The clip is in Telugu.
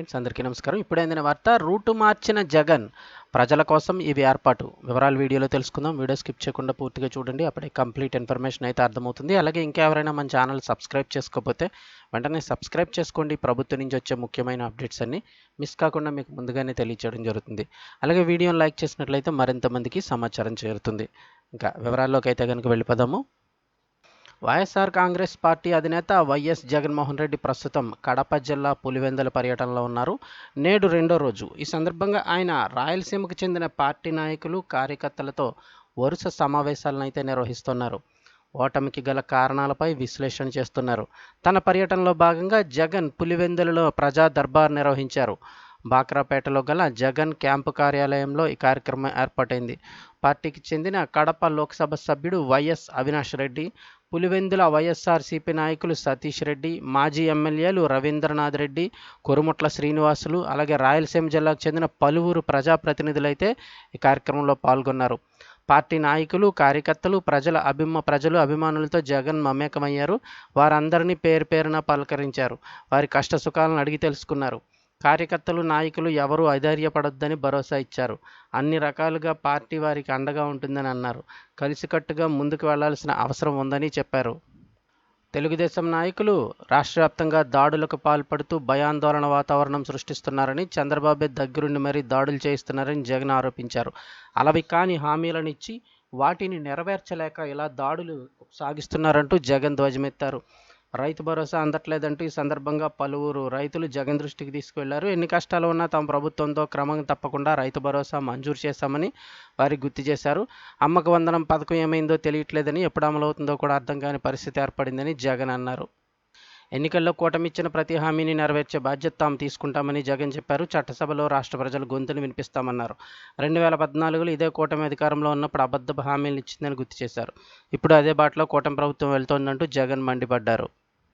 ఫ్రెండ్స్ అందరికీ నమస్కారం. ఇప్పుడే అందిన వార్త రూటు మార్చిన జగన్. ప్రజల కోసం ఇవి ఏర్పాటు. వివరాలు వీడియోలో తెలుసుకుందాం. వీడియో స్కిప్ చేయకుండా పూర్తిగా చూడండి. అప్పుడే కంప్లీట్ ఇన్ఫర్మేషన్ అయితే అర్థమవుతుంది. అలాగే ఇంకెవరైనా మన ఛానల్ సబ్స్క్రైబ్ చేసుకోకపోతే వెంటనే సబ్స్క్రైబ్ చేసుకోండి. ప్రభుత్వం నుంచి వచ్చే ముఖ్యమైన అప్డేట్స్ అన్ని మిస్ కాకుండా మీకు ముందుగానే తెలియచేయడం జరుగుతుంది. అలాగే వీడియోని లైక్ చేసినట్లయితే మరింత మందికి సమాచారం చేరుతుంది. ఇంకా వివరాల్లోకి అయితే కనుక వెళ్ళిపోదాము. వైఎస్ఆర్ కాంగ్రెస్ పార్టీ అధినేత వైఎస్ జగన్మోహన్ రెడ్డి ప్రస్తుతం కడప జిల్లా పులివెందుల పర్యటనలో ఉన్నారు. నేడు రెండో రోజు. ఈ సందర్భంగా ఆయన రాయలసీమకు చెందిన పార్టీ నాయకులు కార్యకర్తలతో వరుస సమావేశాలను అయితే నిర్వహిస్తున్నారు. ఓటమికి గల కారణాలపై విశ్లేషణ చేస్తున్నారు. తన పర్యటనలో భాగంగా జగన్ పులివెందులలో ప్రజా దర్బార్ నిర్వహించారు. బాక్రాపేటలో గల జగన్ క్యాంపు కార్యాలయంలో ఈ కార్యక్రమం ఏర్పాటైంది. పార్టీకి చెందిన కడప లోక్సభ సభ్యుడు వైఎస్ అవినాష్ రెడ్డి పులివెందుల వైఎస్ఆర్సీపీ నాయకులు సతీష్ రెడ్డి మాజీ ఎమ్మెల్యేలు రవీంద్రనాథ్ రెడ్డి కొరుముట్ల శ్రీనివాసులు అలాగే రాయలసీమ జిల్లాకు చెందిన పలువురు ప్రజాప్రతినిధులైతే ఈ కార్యక్రమంలో పాల్గొన్నారు. పార్టీ నాయకులు కార్యకర్తలు ప్రజల అభిమ ప్రజలు అభిమానులతో జగన్ మమేకమయ్యారు. వారందరినీ పేరు పేరున పలకరించారు. వారి కష్ట సుఖాలను అడిగి తెలుసుకున్నారు. కార్యకర్తలు నాయకులు ఎవరూ అధైర్యపడొద్దని భరోసా ఇచ్చారు. అన్ని రకాలుగా పార్టీ వారికి అండగా ఉంటుందని అన్నారు. కలిసికట్టుగా ముందుకు వెళ్ళాల్సిన అవసరం ఉందని చెప్పారు. తెలుగుదేశం నాయకులు రాష్ట్ర వ్యాప్తంగా దాడులకు పాల్పడుతూ భయాందోళన వాతావరణం సృష్టిస్తున్నారని చంద్రబాబు దగ్గరుండి మరీ దాడులు చేయిస్తున్నారని జగన్ ఆరోపించారు. అలవి కాని హామీలను ఇచ్చి వాటిని నెరవేర్చలేక ఇలా దాడులు సాగిస్తున్నారంటూ జగన్ ధ్వజమెత్తారు. రైతు భరోసా అందట్లేదంటూ ఈ సందర్భంగా పలువురు రైతులు జగన్ దృష్టికి తీసుకువెళ్ళారు. ఎన్ని కష్టాలు ఉన్నా తమ ప్రభుత్వంతో క్రమం తప్పకుండా రైతు భరోసా మంజూరు చేశామని వారికి గుర్తు చేశారు. అమ్మక వందనం పథకం ఏమైందో తెలియట్లేదని ఎప్పుడు అమలవుతుందో కూడా అర్థం కాని పరిస్థితి ఏర్పడిందని జగన్ అన్నారు. ఎన్నికల్లో కూటమిచ్చిన ప్రతి హామీని నెరవేర్చే బాధ్యత తాము తీసుకుంటామని జగన్ చెప్పారు. చట్టసభలో రాష్ట్ర ప్రజల గొంతును వినిపిస్తామన్నారు. రెండు వేల పద్నాలుగులో ఇదే కూటమి అధికారంలో ఉన్నప్పుడు అబద్ధ హామీలు ఇచ్చిందని గుర్తు చేశారు. ఇప్పుడు అదే బాటలో కూటమి ప్రభుత్వం వెళ్తోందంటూ జగన్ మండిపడ్డారు.